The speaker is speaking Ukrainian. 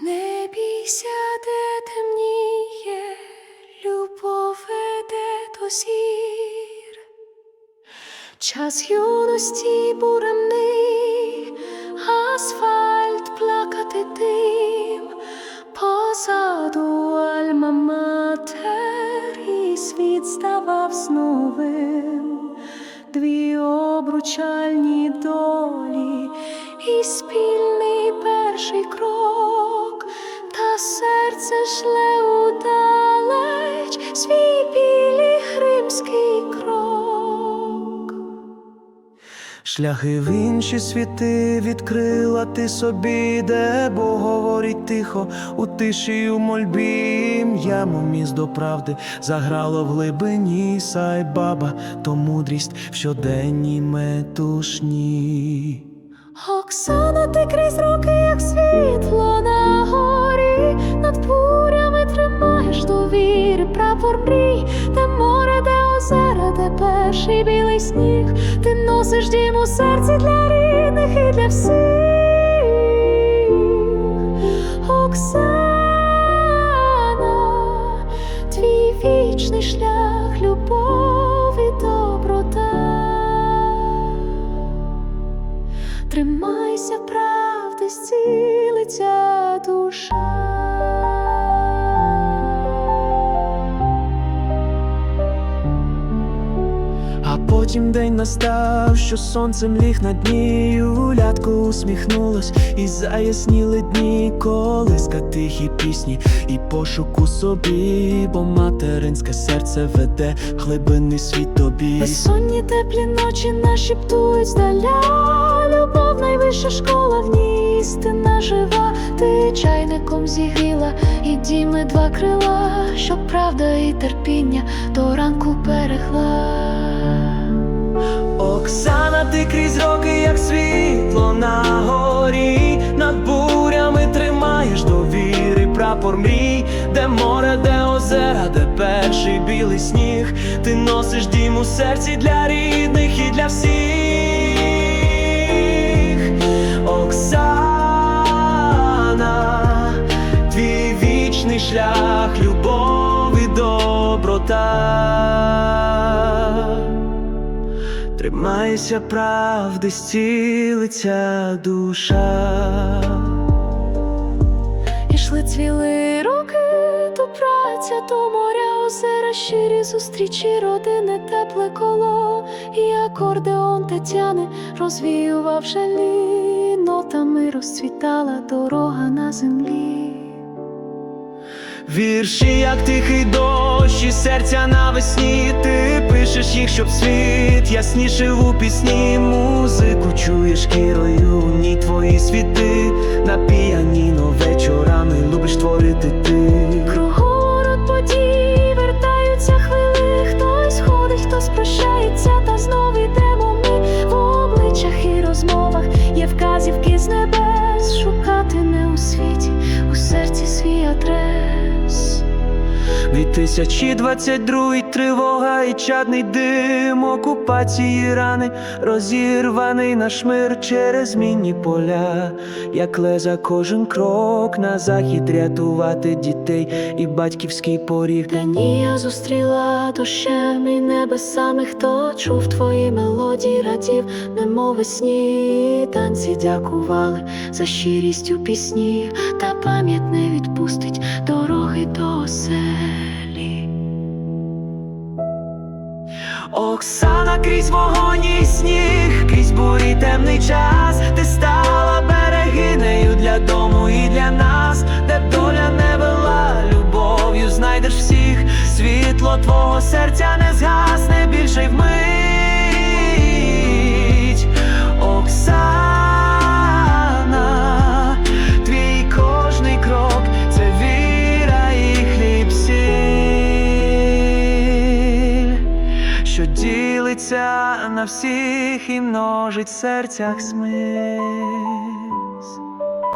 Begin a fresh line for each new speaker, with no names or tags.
Не бійся, де темніє, любов веде до зір. Час юності буремний, асфальт плакати тим, позаду альма-матер, і світ ставав новим, дві обручальні долі і спільний перший крок, свій білий хримський крок.
Шляхи в інші світи відкрила ти собі, де Бог говорить тихо, у тиші й у мольбі ім'я міст до правди заграло в глибині сай баба, то мудрість в щоденній метушні.
Оксана, ти крізь роки, як світло на горі, мрій, де море, де озера, де перший білий сніг, ти носиш дім у серці для рідних і для всіх. Оксана, твій вічний шлях, любов і доброта. Тримайся правди, зцілиться
А потім день настав, що сонцем ліг на дні, Юлятко усміхнулась, і заясніли дні, колиска тихі пісні, і пошуку собі, бо материнське серце веде глибинний світ тобі.
Безсонні теплі ночі нашіптують здаля. Любов найвища школа в ній істина жива. Ти чайником зігріла, і діми два крила, щоб правда і терпіння до ранку берегла.
Оксана, ти крізь роки, як світло на горі, над бурями тримаєш довіри, прапор мрій, де море, де озера, де перший білий сніг, ти носиш дім у серці для рідних і для всіх. Оксана, твій вічний шлях, любов і доброта. Тримайся правди, зцілиться душа.
Ішли цвіли роки, то праця, то моря, озера, щирі зустрічі, родини, тепле коло, і акордеон Тетяни розвіював жалі, нотами розцвітала дорога на землі.
Вірші, як тихий дощ, і серця навесні, пишеш їх, щоб світ ясніше у пісні, музику чуєш кірою, ні твої світи, на піаніно вечорами любиш творити ти. 2022 тривога і чадний дим окупації рани, розірваний наш мир через мінні поля, як леза кожен крок на захід рятувати дітей і батьківський поріг.
Данія зустріла дощем і небесами, хто чув твої мелодії, радів, немов весні, танці дякували за щирість у пісні, та пам'ять не відпустить дороги до оселі.
Оксана крізь вогонь і сніг, крізь бурі темний час, ти стала берегинею для дому і для нас, де серця не згасне більше вмить. Оксана, твій кожний крок це віра і хліб сіль що ділиться на всіх і множить серцях смерть.